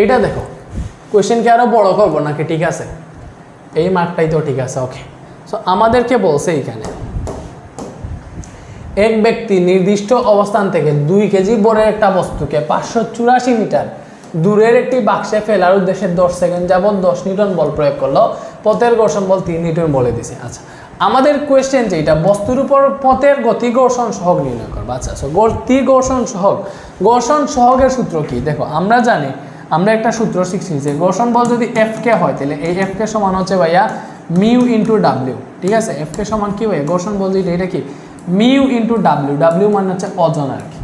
এইটা দেখো। কোয়েশ্চেনকে আরও বড় করব নাকি? ঠিক আছে? এই মার্কটাই তো ঠিক আছে ওকে সো আমাদেরকে বলছে এইখানে, এক ব্যক্তি নির্দিষ্ট অবস্থান থেকে দুই কেজি বড়ের একটা বস্তুকে পাঁচশো চুরাশি মিটার দূরের একটি বাক্সে ফেলার উদ্দেশ্যে দশ সেকেন্ড যাবত দশ নিউটন বল প্রয়োগ করল। পথের ঘর্ষণ বল তিন নিউটন বলে দিছে। আচ্ছা আমাদের কোয়েশ্চেন যে যেটা বস্তুর উপর পথের গতি ঘর্ষণ সহগ নির্ণয় করব। আচ্ছা সো গতি ঘর্ষণ সহগ, ঘর্ষণ সহগের সূত্র কি? দেখো, আমরা জানি আমরা একটা সূত্র শিখছি যে ঘর্ষণ বল যদি এফ কে হয়, তাহলে এই এফ কে সমান হচ্ছে ভাইয়া মিউ ইন্টু ডাব্লিউ ঠিক আছে? এফ কে সমান কি ভাইয়া? ঘর্ষণ বল যেটা, এটা কি? মিউ ইন্টু ডাব্লিউ ডাব্লিউ মানে হচ্ছে ওজন আর কি।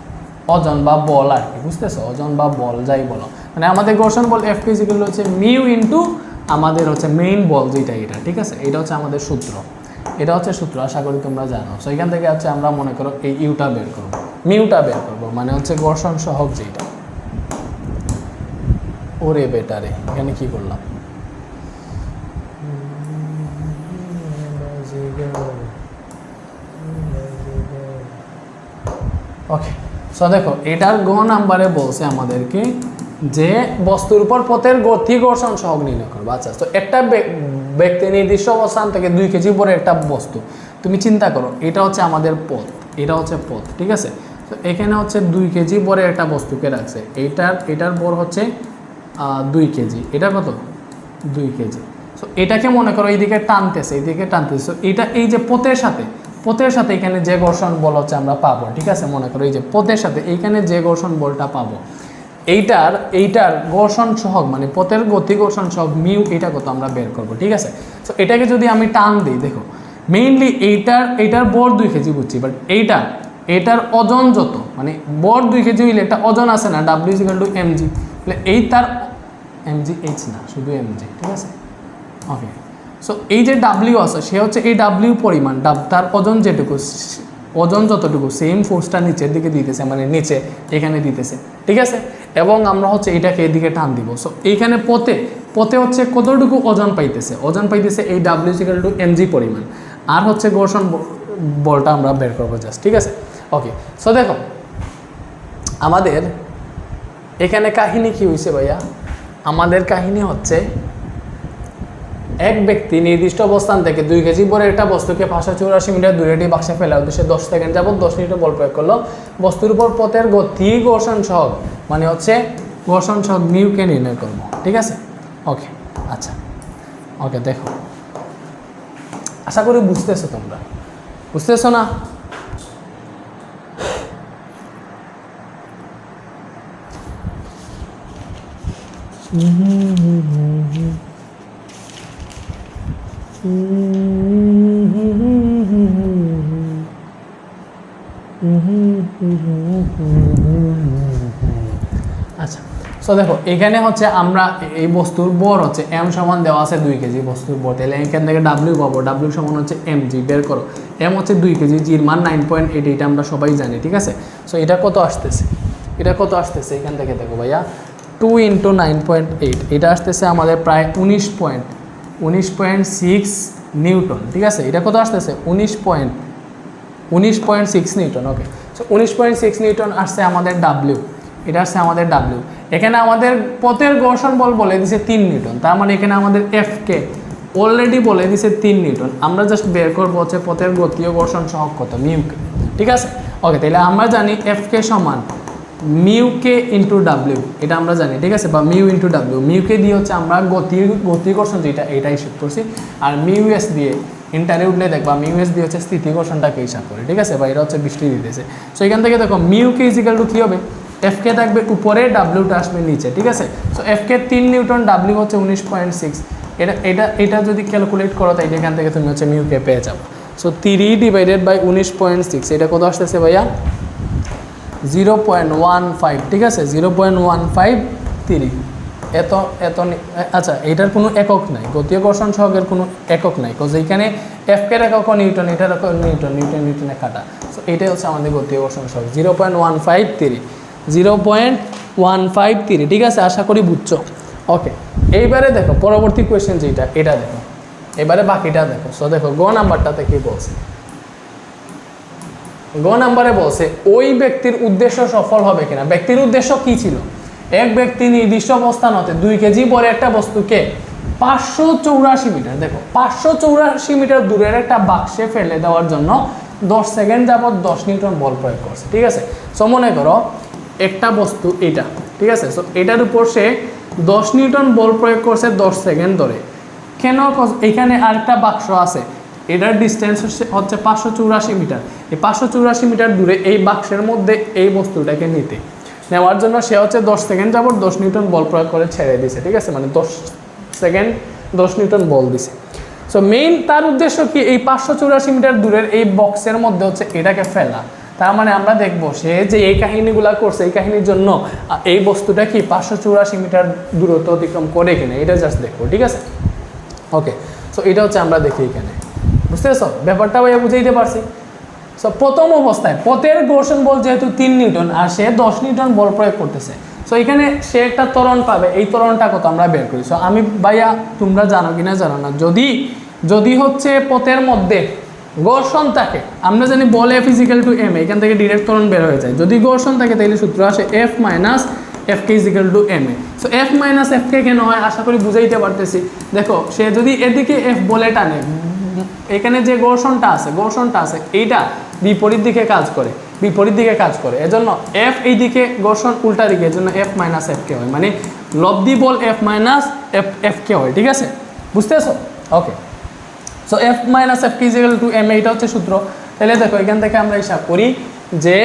ওজন বা বল আর কি, বুঝতেছো? ওজন বা বল, যাই বলো। মানে আমাদের ঘর্ষণ বল এফ ফিজিক্যাল হচ্ছে মিউ ইন্টু আমাদের হচ্ছে মেইন বল যেটা, এটা, ঠিক আছে? এটা হচ্ছে আমাদের সূত্র। এটা হচ্ছে সূত্র, আশা করি তোমরা জানো। সো এখান থেকে হচ্ছে আমরা মনে করো এই ইউটা বের করব। মিউটা বের করব মানে হচ্ছে ঘর্ষণ সহগ যেটা। ওরে বেটারে, এখানে কি করলাম? ওকে সো দেখো, এটার গ নাম্বারে বলছে আমাদেরকে যে বস্তুর উপর পথের গতি ঘর্ষণ সহগ নির্ণয় করব আচ্ছা তো একটা ব্যক্তি নির্দিষ্ট অবস্থান থেকে দুই কেজি পরে একটা বস্তু, তুমি চিন্তা করো, এটা হচ্ছে আমাদের পথ, এটা হচ্ছে পথ, ঠিক আছে? তো এখানে হচ্ছে দুই কেজি পরে একটা বস্তুকে রাখছে এইটার এটার পর হচ্ছে দুই কেজি। এটা কত? দুই কেজি। সো এটাকে মনে করো এইদিকে টানতেছে এইদিকে টানতেছে। So, এটা এই যে পথের সাথে পথের সাথে এখানে যে ঘর্ষণ বল হচ্ছে আমরা পাবো ঠিক আছে? মনে করো এই যে পথের সাথে এইখানে যে ঘর্ষণ বলটা পাবো এইটার এইটার ঘর্ষণ সহগ মানে পথের গতি ঘর্ষণ সহগ মিউ এটা কত আমরা বের করব ঠিক আছে? তো এটাকে যদি আমি টান দিই দেখো মেইনলি এইটার এইটার বর দুই কেজি বুঝছি বাট এইটা এটার ওজন যত মানে বর দুই কেজি হইলে একটা ওজন আছে না? W equal to M G তাহলে এই তার এম জি এইচ না, শুধু এম জি ঠিক আছে? ওকে সো এই যে ডাব্লিউ আছে, সে হচ্ছে এই ডাব্লিউ পরিমাণ তার ওজন যেটুকু, ওজন যতটুকু সেম ফোর্সটা নিচের দিকে দিতেছে মানে নিচে, এখানে দিতেছে, ঠিক আছে? এবং আমরা হচ্ছে এটাকে এদিকে টান দিব। সো এইখানে পথে পথে হচ্ছে কতটুকু ওজন পাইতেছে? ওজন পাইতেছে এই ডাব্লিউ সিকাল টু এমজি পরিমাণ। আর হচ্ছে ঘর্ষণ বলটা আমরা বের করব জাস্ট ঠিক আছে? ওকে সো দেখো, আমাদের এখানে কাহিনী কি হয়েছে ভাইয়া? আমাদের কাহিনী হচ্ছে, এক ব্যক্তি নির্দিষ্ট অবস্থান থেকে দুই কেজি বড় একটা বস্তুকে পাঁচশো চৌরাশি মিটার দূরে একটি বাক্সে ফেলার উদ্দেশ্যে দশ সেকেন্ড যাবত দশ মিনিটের বল প্রয়োগ করল। বস্তুর উপর পথের গতি ঘর্ষণ সহগ মানে হচ্ছে ঘর্ষণ সহগ মিউকে নির্ণয় করব, ঠিক আছে? ওকে আচ্ছা ওকে, দেখো। আশা করি বুঝতেছো তোমরা। বুঝতেছো না? আচ্ছা সো দেখো, এখানে হচ্ছে আমরা এই বস্তুর বর হচ্ছে এম সমান দেওয়া আছে দুই কেজি বস্তুর বর। তাহলে এখান থেকে ডাব্লিউ পাবো ডাব্লিউ সমান হচ্ছে এম জি, বের করো। এম হচ্ছে দুই কেজি জির মান নাইন পয়েন্ট এইট এটা আমরা সবাই জানি, ঠিক আছে? সো এটা কত আসতেছে? এটা কত আসতেছে? এখান থেকে দেখো ভাইয়া two into nine point eight এটা আসতেছে আমাদের প্রায় উনিশ পয়েন্ট উনিশ পয়েন্ট সিক্স নিউটন, ঠিক আছে? এটা কত আসতেছে? উনিশ পয়েন্ট উনিশ পয়েন্ট সিক্স নিউটন ওকে উনিশ পয়েন্ট সিক্স নিউটন আসছে আমাদের ডাব্লিউ এটা আসছে আমাদের ডাব্লিউ এখানে আমাদের পথের ঘর্ষণ বল বলে দিছে তিন নিউটন, তার মানে এখানে আমাদের এফ কে অলরেডি বলে দিছে তিন নিউটন। আমরা জাস্ট বের করব হচ্ছে পথের গতীয় ঘর্ষণ সহগ কত মিউকে ঠিক আছে? ওকে তাহলে আমরা জানি এফ কে সমান মিউ কে ইন্টু ডাব্লিউ এটা আমরা জানি, ঠিক আছে? বা মিউ ইন্টু ডাব্লিউ মিউকে দিয়ে হচ্ছে আমরা গতি গতি ঘর্ষণ যেটা এটা হিসেব করছি। আর মিউ এস দিয়ে ইন্টারে উঠলে দেখবা, মিউ এস দিয়ে হচ্ছে স্থিতি ঘর্ষণটাকে হিসাব করে, ঠিক আছে? বা এটা হচ্ছে বৃষ্টি দিতেছে। সো এখান থেকে দেখো, mu k is equal to কী হবে? এফ কে থাকবে উপরে ডাব্লিউটা আসবে নিচে, ঠিক আছে? সো এফ কে তিন নিউটন ডাব্লিউ হচ্ছে উনিশ পয়েন্ট সিক্স। এটা এটা এটা যদি ক্যালকুলেট করো তাই এখান থেকে তুমি হচ্ছে মিউ কে পেয়ে যাব। সো থ্রি ডিভাইডেড বাই উনিশ পয়েন্ট সিক্স, এটা কত আসতেছে ভাইয়া? জিরো পয়েন্ট ওয়ান ফাইভ, ঠিক আছে? জিরো পয়েন্ট ওয়ান ফাইভ এত এত আচ্ছা এটার কোনো একক নাই। গতীয় ঘর্ষণ সহগের কোনো একক নাই। বিকজ এইখানে এফকের একক নিউটন এটার একক নিউটন নিউটন নিউটনে কাটা। সো এটাই হচ্ছে আমাদের গতীয় ঘর্ষণ সহগ। Zero point one five zero point one five ঠিক আছে? আশা করি বুঝছ। ওকে এইবারে দেখো, পরবর্তী কোয়েশ্চেন যেটা এটা দেখো। এবারে বাকিটা দেখো। সো দেখো, গ নাম্বারটাতে কি বলছে? গ নাম্বারে বলছে, ওই ব্যক্তির উদ্দেশ্য সফল হবে কিনা? ব্যক্তির উদ্দেশ্য কি ছিল? এক ব্যক্তি নির্দিষ্ট অবস্থান হতে দুই কেজি বড় একটা বস্তুকে পাঁচশো চৌরাশি মিটার, দেখো, পাঁচশো চৌরাশি মিটার দূরের একটা বাক্সে ফেলে দেওয়ার জন্য দশ সেকেন্ড যাবত দশ নিউটন বল প্রয়োগ করছে, ঠিক আছে? সো মনে করো, একটা বস্তু এটা, ঠিক আছে? সো এটার উপর সে দশ নিউটন বল প্রয়োগ করছে দশ সেকেন্ড ধরে। কেন? এখানে আরেকটা বাক্স আছে এটার ডিস্টেন্স হচ্ছে হচ্ছে পাঁচশো চৌরাশি মিটার। এই পাঁচশো চৌরাশি মিটার দূরে এই বাক্সের মধ্যে এই বস্তুটাকে নিতে। নেওয়ার জন্য সে হচ্ছে দশ সেকেন্ড যাবত দশ নিউটন বল প্রয়োগ করে ছেড়ে দিছে, ঠিক আছে? মানে দশ সেকেন্ড দশ নিউটন বল দিছে। সো মেইন তার উদ্দেশ্য কি? এই পাঁচশো চৌরাশি মিটার দূরের এই বক্সের মধ্যে হচ্ছে এটাকে ফেলা। তার মানে আমরা দেখব, সে যে এই কাহিনীগুলো করছে, এই কাহিনীর জন্য এই বস্তুটা কি পাঁচশো চৌরাশি মিটার দূরত্ব অতিক্রম করে কিনা? এটা জাস্ট দেখব, ঠিক আছে? ওকে সো এটা হচ্ছে আমরা দেখি এখানে। বুঝতে পারছ? ব্যাপারটা ভাইয়া বুঝাইতে পারছি। সো প্রথম অবস্থায়, পথের ঘর্ষণ বল যেহেতু তিন নিউটন, আর সে দশ নিউটন বল প্রয়োগ করতেছে। সো এখানে সে একটা ত্বরণ পাবে, এই ত্বরণটা কত আমরা বের করি। সো আমি ভাইয়া, তোমরা জানো কি না জানো না। যদি যদি হচ্ছে পথের মধ্যে ঘর্ষণ থাকে, আমরা জানি বল এফ ইজিক্যাল টু এম এখান থেকে ডিরেক্ট তরণ বের হয়ে যায়। যদি ঘর্ষণ থাকে, তাহলে সূত্র আসে F minus F K equal to M A. So F minus F K কেন হয়? আশা করি বুঝাইতে পারতেছি। দেখো, সে যদি এদিকে এফ বলে টানে এখানে যে ঘর্ষণটা আছে ঘর্ষণটা আছে, এইটা বিপরীত দিকে কাজ করে, বিপরীত দিকে কাজ করে। এজন্য এফ এই দিকে ঘর্ষণ উল্টা দিকে, এজন্য এফ মাইনাস এফ কে হয়। মানে লব্ধি বল F minus F F K হয়, ঠিক আছে? বুঝতেছো? Okay so F minus F K to M এইটা হচ্ছে সূত্র। তাহলে দেখো, এখান থেকে আমরা হিসাব করি যে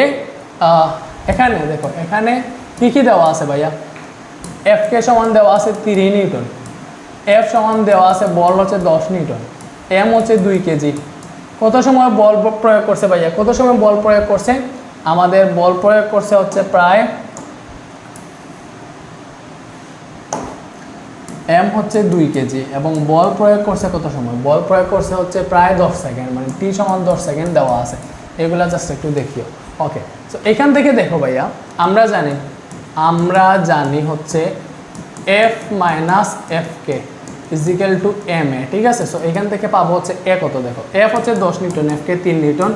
এখানে, দেখো, এখানে কী কী দেওয়া আছে ভাইয়া? এফ কে সমান দেওয়া আছে তিরিশ নিউটন। এফ সমান দেওয়া আছে বল হচ্ছে দশ নিউটন। এম হচ্ছে দুই কেজি। কত সময় বল প্রয়োগ করছে ভাইয়া? কত সময় বল প্রয়োগ করছে? আমাদের বল প্রয়োগ করছে হচ্ছে প্রায় এম হচ্ছে দুই কেজি এবং বল প্রয়োগ করছে কত সময়? বল প্রয়োগ করছে হচ্ছে প্রায় দশ সেকেন্ড মানে টি সমান দশ সেকেন্ড দেওয়া আছে। এগুলা জাস্ট একটু দেখিও। ওকে তো এখান থেকে দেখো ভাইয়া, আমরা জানি আমরা জানি হচ্ছে F minus F K equal to M A ঠিক আছে? সো এখান থেকে পাবো হচ্ছে এ কত? দেখো এফ হচ্ছে দশ নিউটন এফ কে তিন নিউটন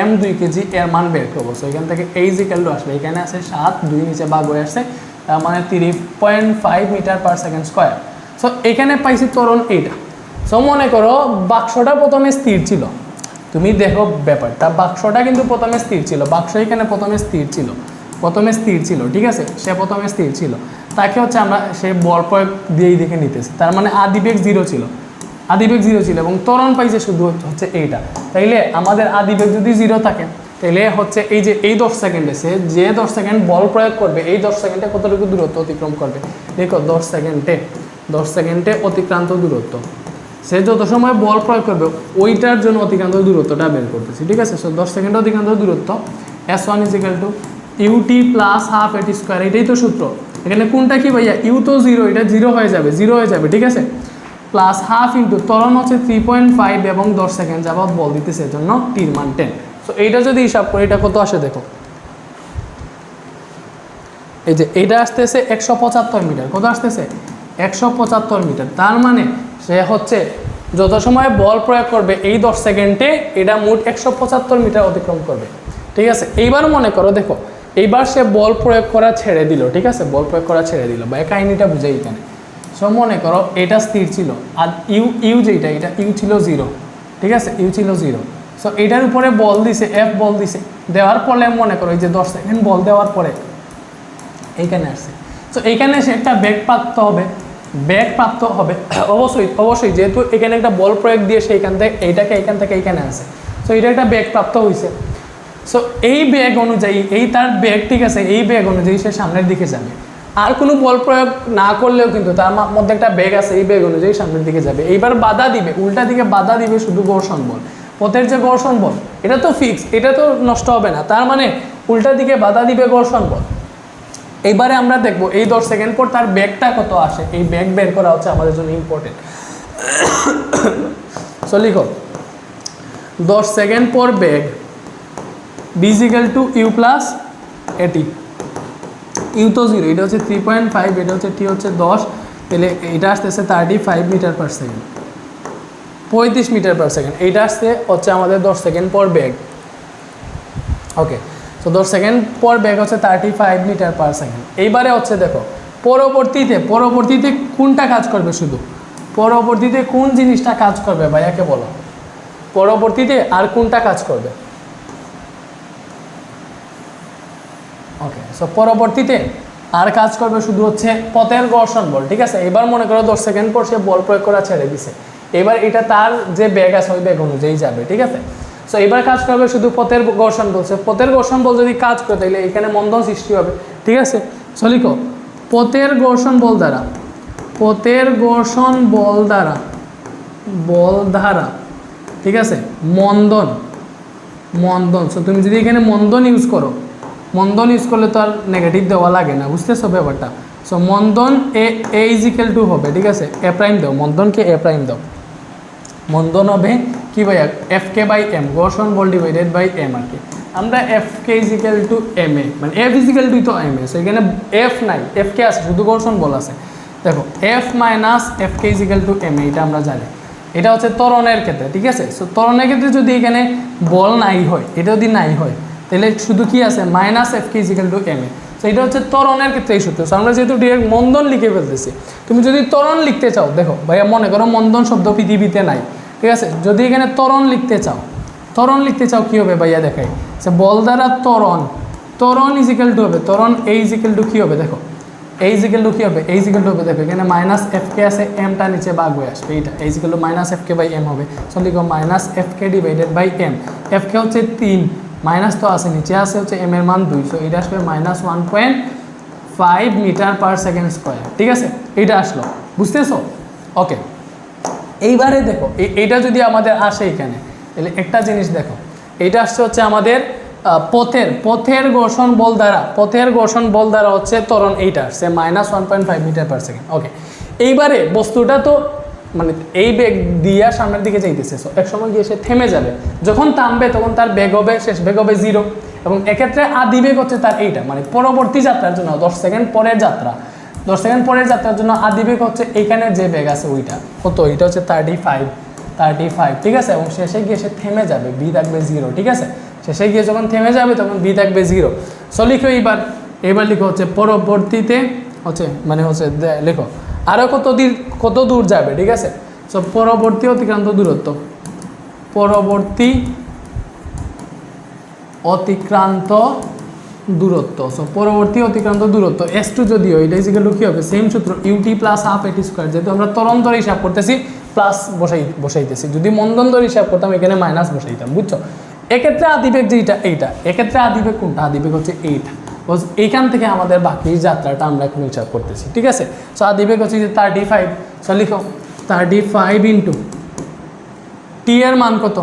এম দুই কেজি, এর মান বের করব। সো এখান থেকে এই ইজিক্যাল টু আসবে। এখানে আছে সাত, দুই নিচে বাঘ হয়ে আসছে, তার মানে তিরিশ point five metre per second square so এখানে পাইছি ত্বরণ এইটা। সো মনে করো বাক্সটা প্রথমে স্থির ছিল। তুমি দেখো ব্যাপারটা, বাক্সটা কিন্তু প্রথমে স্থির ছিল, বাক্স এখানে প্রথমে স্থির ছিল। প্রথমে স্থির ছিল, ঠিক আছে? সে প্রথমে স্থির ছিল। তাকে হচ্ছে আমরা সে বল প্রয়োগ দিয়েই দেখে নিতেছি। তার মানে আদিবেগ জিরো ছিল। আদিবেগ জিরো ছিল এবং ত্বরণ পাইছে শুধু হচ্ছে এইটা। তাইলে আমাদের আদিবেগ যদি জিরো থাকে, তাইলে হচ্ছে এই যে এই দশ সেকেন্ডে সে যে দশ সেকেন্ড বল প্রয়োগ করবে, এই দশ সেকেন্ডে কতটুকু দূরত্ব অতিক্রম করবে? দেখো, দশ সেকেন্ডে দশ সেকেন্ডে অতিক্রান্ত দূরত্ব। সে যত সময় বল প্রয়োগ করবে, ওইটার জন্য অতিক্রান্ত দূরত্বটা বের করতেছি, ঠিক আছে? সো দশ সেকেন্ডে অতিক্রান্ত দূরত্ব S one equal to UT plus half AT square এটাই তো সূত্র। এখানে কোনটা কি ভাইয়া? ইউ তো জিরো এটা জিরো হয়ে যাবে জিরো হয়ে যাবে, ঠিক আছে? প্লাস হাফ ইন্টু ত্বরণ হচ্ছে থ্রি পয়েন্ট ফাইভ এবং দশ সেকেন্ড যাবত বল দিতেছে জন্য টির মান টেন সো এইটা যদি হিসাব করি, এটা কত আসে দেখো? এই যে, এটা আসতেছে একশো পঁচাত্তর মিটার। কত আসতেছে? একশো পঁচাত্তর মিটার। তার মানে সে হচ্ছে, যত সময় বল প্রয়োগ করবে, এই দশ সেকেন্ডে এটা মোট একশো পঁচাত্তর মিটার অতিক্রম করবে। ঠিক আছে? এইবার মনে করো, দেখো এইবার সে বল প্রয়োগ করা ছেড়ে দিল, ঠিক আছে? বল প্রয়োগ করা ছেড়ে দিল, বা এই কাহিনিটা বুঝাই এখানে সো মনে করো, এটা স্থির ছিল, আর ইউ ইউ যেটা, এটা ইউ ছিল জিরো ঠিক আছে? ইউ ছিল জিরো সো এটার উপরে বল দিছে এফ বল দিছে, দেওয়ার পরে মনে করো, এই যে দশ সেকেন্ড বল দেওয়ার পরে, এইখানে আসছে। সো এইখানে সে একটা ব্যাগ প্রাপ্ত হবে ব্যাগ প্রাপ্ত হবে, অবশ্যই অবশ্যই, যেহেতু এখানে একটা বল প্রয়োগ দিয়ে সে এখান থেকে এইটাকে এখান থেকে এইখানে আসে। সো এটা একটা ব্যাগ প্রাপ্ত হয়েছে সো এই ব্যাগ অনুযায়ী, এই তার ব্যাগ ঠিক আছে, এই ব্যাগ অনুযায়ী সে সামনের দিকে যাবে। আর কোনো বল প্রয়োগ না করলেও কিন্তু তার মধ্যে একটা ব্যাগ আছে, এই ব্যাগ অনুযায়ী সামনের দিকে যাবে। এইবার বাধা দিবে, উল্টা দিকে বাধা দিবে শুধু ঘর্ষণ বল। পথের যে ঘর্ষণ বল, এটা তো ফিক্স এটা তো নষ্ট হবে না। তার মানে উল্টা দিকে বাধা দিবে ঘর্ষণ বল। এইবারে আমরা দেখব, এই দশ সেকেন্ড পর তার ব্যাগটা কত আসে। এই ব্যাগ বের করা হচ্ছে আমাদের জন্য ইম্পর্টেন্ট সো লিখো। দশ সেকেন্ড পর bag V equal to U plus AT U তো জিরো এটা হচ্ছে থ্রি পয়েন্ট ফাইভ এটা হচ্ছে টি হচ্ছে দশ, তাহলে এটা আসতেছে thirty five metre per second পঁয়ত্রিশ মিটার পার সেকেন্ড এইটা আসতে হচ্ছে আমাদের দশ সেকেন্ড পর ব্যাগ ওকে তো দশ সেকেন্ড পর বেগ হচ্ছে thirty five metre per second এইবারে হচ্ছে দেখো, পরবর্তীতে পরবর্তীতে কোনটা কাজ করবে শুধু? পরবর্তীতে কোন জিনিসটা কাজ করবে ভাইয়াকে বলো। পরবর্তীতে আর কোনটা কাজ করবে? ওকে সো পরবর্তীতে আর কাজ করবে শুধু হচ্ছে পথের ঘর্ষণ বল, ঠিক আছে? এবার মনে করো দশ সেকেন্ড পর সে বল প্রয়োগ করা ছেড়ে দিছে। এবার এটা তার যে ব্যাগ আছে, ওই ব্যাগ অনুযায়ী যাবে, ঠিক আছে? সো এবার কাজ করবে শুধু পথের ঘর্ষণ বলছে পথের ঘর্ষণ বল যদি কাজ করে তাহলে এখানে মন্দন সৃষ্টি হবে, ঠিক আছে? সো পথের ঘর্ষণ বল দ্বারা, পথের ঘর্ষণ বল দ্বারা বল দ্বারা, ঠিক আছে? মন্দন মন্দন। সো তুমি যদি এখানে মন্দন ইউজ করো মন্দন ইউজ করলে তো আর নেগেটিভ দেওয়া লাগে না, বুঝতেছো ব্যাপারটা? সো মন্দন এ এ ইজিক্যাল টু হবে, ঠিক আছে? এ প্রাইম দাও, মন্দনকে এ প্রাইম দাও। মন্দন হবে কি ভাই এফ কে বাই এম ঘর্ষণ বল ডিভাইডেড বাই এম আর কি। আমরা F K equal to M A মানে এফ ইজিক্যাল টু তো এম এ সো এখানে এফ নাই এফ কে আছে, শুধু ঘর্ষণ বল আছে। দেখো F minus F K equal to M A এটা আমরা জানি। এটা হচ্ছে ত্বরণের ক্ষেত্রে, ঠিক আছে? সো ত্বরণের ক্ষেত্রে যদি এখানে বল নাই হয়, এটা যদি নাই হয় তাহলে শুধু কি আছে? Minus F K equal to M A so এটা হচ্ছে ত্বরণের ক্ষেত্রে এই সূত্র আমরা যেহেতু ডিরেক্ট মন্দন লিখে ফেলতেছি, তুমি যদি ত্বরণ লিখতে চাও, দেখো, ভাইয়া মনে করো মন্দন শব্দ পৃথিবীতে নাই, ঠিক আছে? যদি এখানে ত্বরণ লিখতে চাও, ত্বরণ লিখতে চাও, কী হবে ভাইয়া দেখাই? সে বল দ্বারা ত্বরণ ত্বরণ ইজিক্যাল টু হবে, ত্বরণ এ ইজিক্যাল টু কী হবে? দেখো এই জিকেল টু কী হবে? এই জিকেল টু হবে, দেখো, এখানে মাইনাস এফ কে আছে এমটা নিচে বাঘ হয়ে আসবে, এইটা। এই equal to minus F K by M হবে। সো লিখো minus F K divided by M F K হচ্ছে তিন। মাইনাস তো আছে, নিচে আছে হচ্ছে এম এর মান দুই সো এটা আসবে minus one point five metre per second square, ঠিক আছে? এইটা আসলো, বুঝতেছো? ওকে এইবারে দেখো এই- এইটা যদি আমাদের আসে এখানে, তাহলে একটা জিনিস দেখো, এইটা আসছে হচ্ছে আমাদের পথের পথের ঘর্ষণ বল দ্বারা, পথের ঘর্ষণ বল দ্বারা হচ্ছে ত্বরণ এইটা আসছে minus one point five metre per second okay এইবারে বস্তুটা তো মানে এই বেগ দিয়া সামনের দিকে যাইতেছে। So, এক সময় গিয়ে সে থেমে যাবে। যখন থামবে তখন তার বেগ হবে শেষ বেগ হবে জিরো এবং এক্ষেত্রে আদি বেগ হচ্ছে তার এইটা। মানে পরবর্তী যাত্রার জন্য দশ সেকেন্ড পরের যাত্রা। দশ সেকেন্ড পরের যাত্রার জন্য আদি বেগ হচ্ছে এইখানে যে বেগ আছে ওইটা। কত এটা হচ্ছে থার্টি ফাইভ থার্টি ফাইভ ঠিক আছে? এবং শেষে গিয়ে সে থেমে যাবে বি থাকবে জিরো ঠিক আছে? শেষে গিয়ে যখন থেমে যাবে তখন বি থাকবে জিরো সো লিখো এইবার। এবার লিখো হচ্ছে পরবর্তীতে হচ্ছে মানে হচ্ছে লিখো। আরও কত দূর কত দূর যাবে, ঠিক আছে? সো পরবর্তী অতিক্রান্ত দূরত্ব। পরবর্তী অতিক্রান্ত দূরত্ব। সো পরবর্তী অতিক্রান্ত দূরত্ব। এস টু যদিও, এটা ইজিক্যাল কী হবে? সেম সূত্র UT plus half AT square যেহেতু আমরা তরণ ধরে হিসাব করতেছি প্লাস বসাই, বসাইতেছি। যদি মন্দন ধরে হিসাব করতাম, এখানে মাইনাস বসাইতাম, বুঝছ? এক্ষেত্রে আদিবেগ যেটা এইটা। এক্ষেত্রে আদিবেগ কোনটা? আদিবেগ হচ্ছে এইটা। বস এইখান থেকে আমাদের বাকি যাত্রাটা আমরা এখন হিসাব করতেছি, ঠিক আছে? সো আদিবেগ হচ্ছে যে থার্টি ফাইভ সো লিখো থার্টি ফাইভ ইন্টু টি এর মান কত?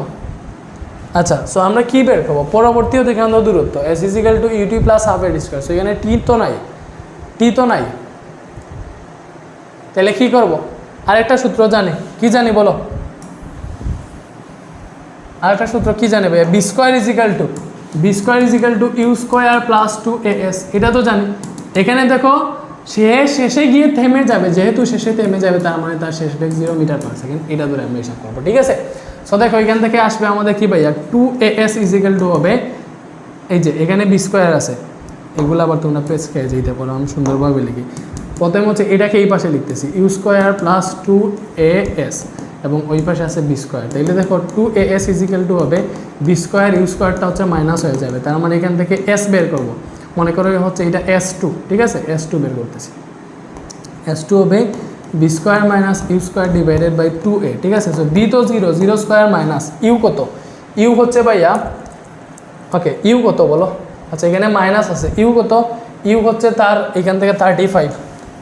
আচ্ছা সো আমরা কি বের করব? পরবর্তী অতিক্রান্ত দূরত্ব S equal to UT plus half AT square so এখানে টি তো নাই টি তো নাই। তাহলে কি করব? আরেকটা সূত্র জানি, কি জানি বলো? আরেকটা সূত্র কি জানে ভাই B square equal to B square equal to U square plus two A S এটা তো জানি। এখানে দেখো, সে শেষে গিয়ে থেমে যাবে। যেহেতু শেষে থেমে যাবে, তার মানে তার শেষ বেগ জিরো মিটার পার সেকেন্ড এটা ধরে আমরা হিসাব করব, ঠিক আছে? সো দেখো, এখান থেকে আসবে আমাদের কি ভাইয়া? Two A S equal to হবে। এই যে, এখানে বি স্কোয়ার আছে। এগুলো আবার তোমরা পেজ খেয়ে যেতে পারো, আমি সুন্দরভাবে লিখি। প্রথমে হচ্ছে এটাকে এই পাশে লিখতেছি। U square plus two A S এবং ওই পাশে আছে বি স্কোয়ার তাইলে দেখো two A S equal to হবে বি স্কোয়ার ইউ স্কোয়ারটা হচ্ছে মাইনাস হয়ে যাবে। তার মানে এখান থেকে এস বের করব। মনে করো হচ্ছে এটা এস টু ঠিক আছে? এস টু বের করতেছি। এস টু হবে B square minus U square divided by two A ঠিক আছে? সো বি তো zero zero square minus U কত? ইউ হচ্ছে ভাইয়া ওকে ইউ কত বলো? আচ্ছা এখানে মাইনাস আছে। ইউ কত? ইউ হচ্ছে তার, এখান থেকে থার্টি ফাইভ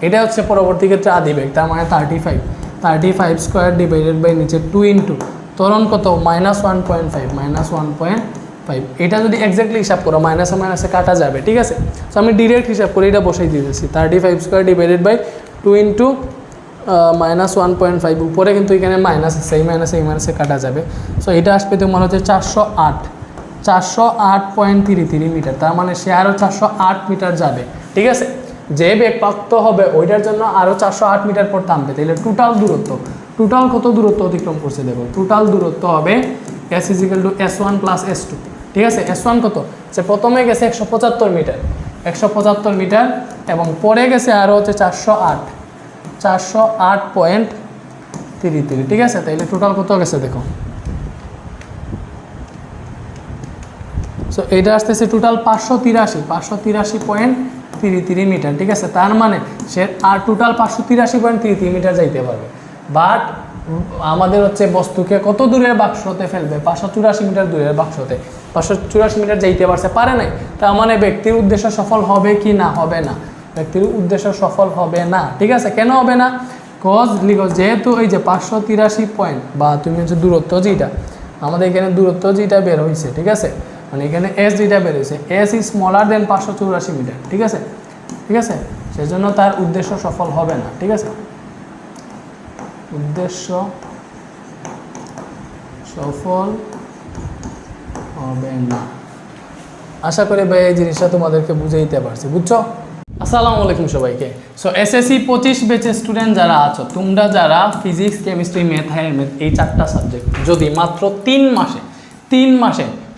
এটা হচ্ছে পরবর্তী ক্ষেত্রে আদি বেগ তার মানে thirty five thirty five square divided by নিচে টু ইন্টু তরণ কত? Minus one point five minus one point five এটা যদি এক্স্যাক্টলি হিসাব করো মাইনাসে মাইনাসে কাটা যাবে, ঠিক আছে? সো আমি ডিরেক্ট হিসাব করে এটা বসাই দিতেছি thirty five square divided by two into minus one point five উপরে কিন্তু এখানে মাইনাস আছে এই মাইনাসে এই মাইনাসে কাটা যাবে। সো এটা আসবে তোমার হচ্ছে চারশো আট। চারশো আট পয়েন্ট তিরি তিরি মিটার তার মানে সে আরও চারশো আট মিটার যাবে, ঠিক আছে? যে বেগ প্রাপ্ত হবে ওইটার জন্য আরও চারশো আট মিটার পর থামবে। তাহলে টোটাল দূরত্ব। টোটাল কত দূরত্ব অতিক্রম করছে দেখো? টোটাল দূরত্ব হবে S equal to S one plus S two ঠিক আছে? এস ওয়ান কত? যে প্রথমে গেছে একশো পঁচাত্তর মিটার। একশো পঁচাত্তর মিটার এবং পরে গেছে আরও হচ্ছে চারশো আট। চারশো আট পয়েন্ট তিরি তিরি ঠিক আছে? তাইলে টোটাল কত গেছে দেখো? সো এটা আসতেছে টোটাল পাঁচশো তিরাশি। পাঁচশো তিরাশি পয়েন্ট তিরি তিরি মিটার, ঠিক আছে? তার মানে সে আর টোটাল পাঁচশো তিরাশি পয়েন্ট তিরি তিরি মিটার যাইতে পারবে। বাট আমাদের হচ্ছে বস্তুকে কত দূরের বাক্সতে ফেলবে? পাঁচশো চুরাশি মিটার দূরের বাক্সতে। পাঁচশো চুরাশি মিটার যাইতে পারছে, পারে নাই? তার মানে ব্যক্তির উদ্দেশ্য সফল হবে কি না? হবে না। ব্যক্তির উদ্দেশ্য সফল হবে না। ঠিক আছে? কেন হবে না? কজ লিখো যেহেতু এই যে পাঁচশো তিরাশি পয়েন্ট বা তুমি হচ্ছে দূরত্ব যেটা আমাদের এখানে দূরত্ব যেটা বের হয়েছে ঠিক আছে? মানে এখানে এস যেটা বের হয়েছে। এস ইজ স্মলার দেন পাঁচশো চৌরাশি মিটার, ঠিক আছে? ঠিক আছে? সেজন্য তার উদ্দেশ্য সফল হবে না, ঠিক আছে? উদ্দেশ্য সফল হবে না। আশা করি ভাই এই জিনিসটা তোমাদেরকে বুঝাইতে পারছি, বুঝছ? আসসালামু আলাইকুম সবাইকে। সো এসএসসি পঁচিশ বেচে স্টুডেন্ট যারা আছো, তোমরা যারা ফিজিক্স কেমিস্ট্রি ম্যাথ ম্যাথ এই চারটা সাবজেক্ট যদি মাত্র তিন মাসে তিন মাসে